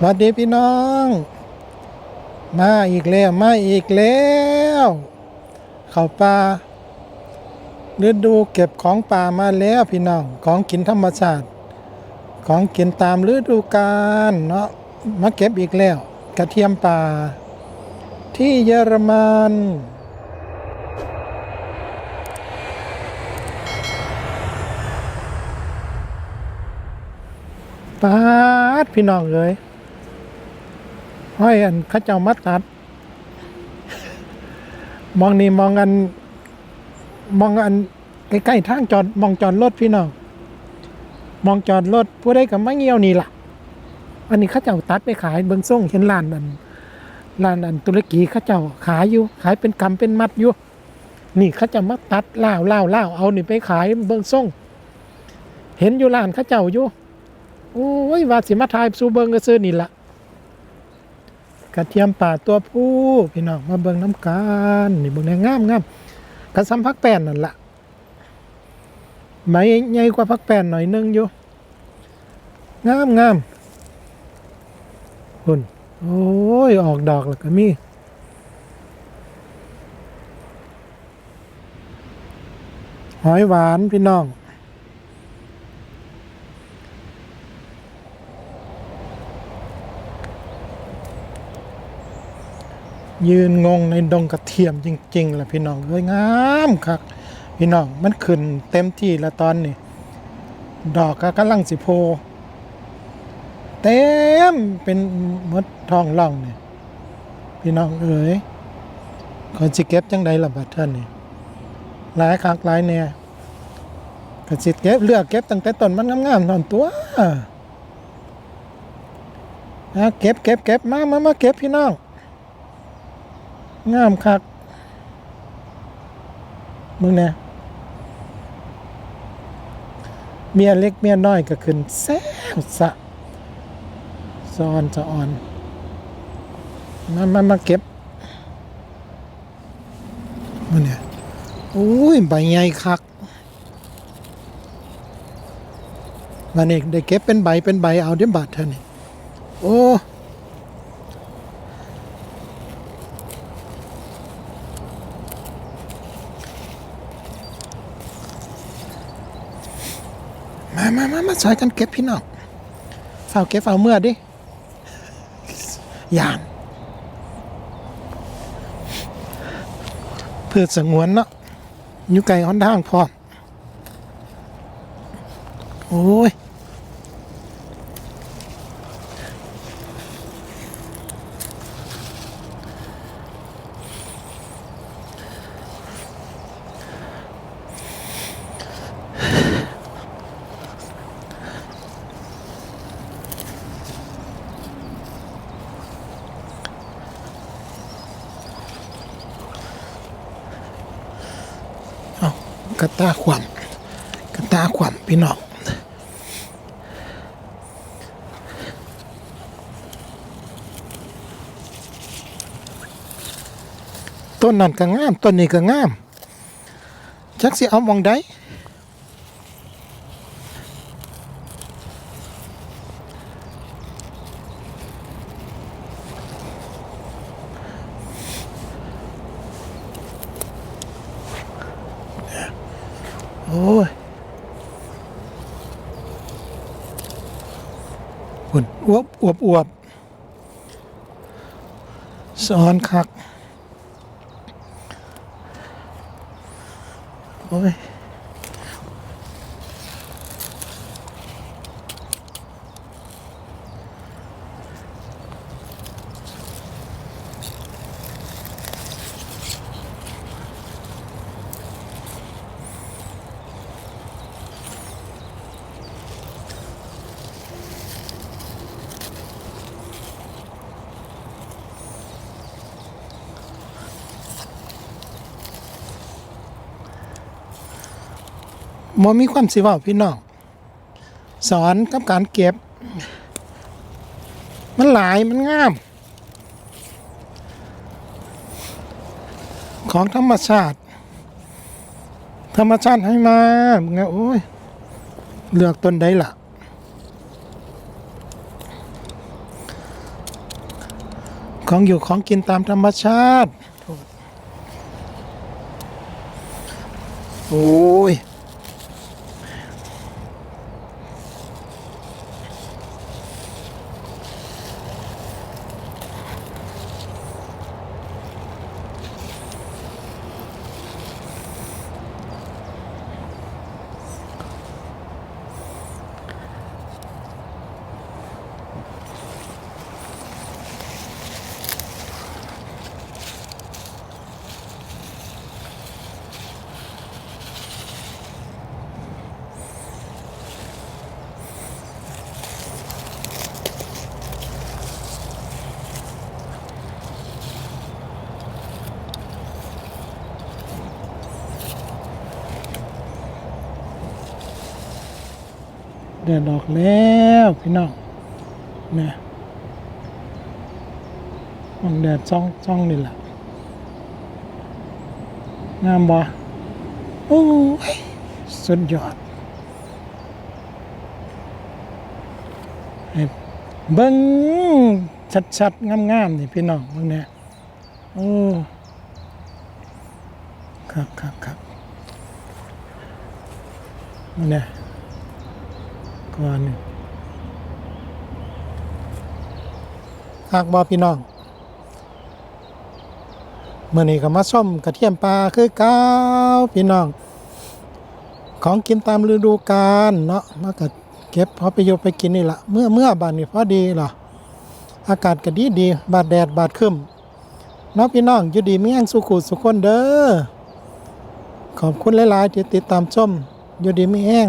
สวัสดีพี่น้อง มาอีกแล้วมาอีกแล้ว เข้าป่าฤดูเก็บของป่ามาแล้วพี่น้องของกินธรรมชาติ ของกินตามฤดูกาลเนาะมาเก็บอีกแล้ว กระเทียมป่า ที่เยอรมันปาดพี่น้องเลย ห้อยอันข้าเจ้ามัดตัด มองนี่มองอัน มองอันใกล้ๆทางจอดมองจอดรถพี่น้องมองจอดรถผู้ใดกับมะเงี้ยวนี่ล่ะ อันนี้ข้าเจ้าตัดไปขายเบิงส่งเห็นร้านอันร้านอันตุรกีข้าเจ้าขายอยู่ ขายเป็นกำเป็นมัดอยู่ นี่ข้าเจ้ามาตัดเล่าวล่าวล่าเอานี่ไปขายเบิงส่งเห็นอยู่ร้านข้าเจ้าอยู่โอ้ยว่าสิมาทายสูเบิงก็ซื้อนี่ล่ะ กระเทียมป่าตัวผู้พี่น้องมาเบิงน้ำกันนี่เบิงแนงงามงามกระซ้ำพักแป้นนั่นละไม้ใหญ่กว่าพักแป้นหน่อยนึงอยู่งามงามคุณโอ้ย ออกดอกแล้วก็มีหอยหวานพี่น้อง ยืนงงในดงกระเทียมจริงๆแหละพี่น้องเอ้ยงามคักพี่น้องมันขึ้นเต็มที่แล้วตอนนี้ ดอกก็กำลังสิโพ เต็มเป็นมดทองล่องเนี่ยพี่น้องเอ๋ยคนสิเก็บจังใดล่ะบัดท่านนี่หลายคักหลายแน่ก็สิเก็บเลือกเก็บตั้งแต่ต้นมันงามๆตอนตัวนะเก็บเก็บเก็บมามามาเก็บพี่น้อง งามคักมึงเนี่ยเมียเล็กเมียน้อยก็ขึ้นแซ่บสะซอนสะออน มามามาเก็บมึงเนี่ยอุ้ยใบใหญ่คักวันนี้ได้เก็บเป็นใบเป็นใบเอาเดี๋ยวบาทเท่านี้โอ้ มามามามาซอยกันเก็บพี่น้องเฝ้าเก็บเฝ้าเมื่อดิยานเพืชสงวนเนาะอยู่ไกลฮอนด้างพร้อม โอ้ย กระตาขวามกระตาขวามพี่น้องต้นนั้นก็งามต้นนี้ก็งามจักสิเอามองได้ อ้ยหุ่นอวบอวบอวบซ้อนคัก โอ้ย มมีความสิเว่าพี่น้องสอนกับการเก็บ มันหลายมันงาม ของธรรมชาติ ธรรมชาติให้มาไงโอ้ย เลือกต้นใดล่ะของอยู่ของกินตามธรรมชาติ โอ้ย แดดออกแล้วพี่น้องเนี่ยมองแดดจ้องจ้องนี่แหละงามบ่โอ้ยสุดยอดเบิ้งชัดๆ งามๆนี่พี่น้องเบิ่งเนี่ยโอ้ครับครับครับเนี่ย ก่อนหากบอพี่น้องเมื่อนี้ก็มาส้มกระเทียมปลาคือเก้าพี่น้อง ของกินตามฤดูกาลเนาะมาก็เก็บพอไปโยไปกินนี่ละเมื่อเมื่อบานนี่พอดีล่ะอากาศก็ดีดีบาดแดดบาดขึ้นเนาะพี่น้องอยู่ดีมีแองสุขุสุขคนเด้อขอบคุณหลายๆที่ติดตามชมอยู่ดีไม่แห้ง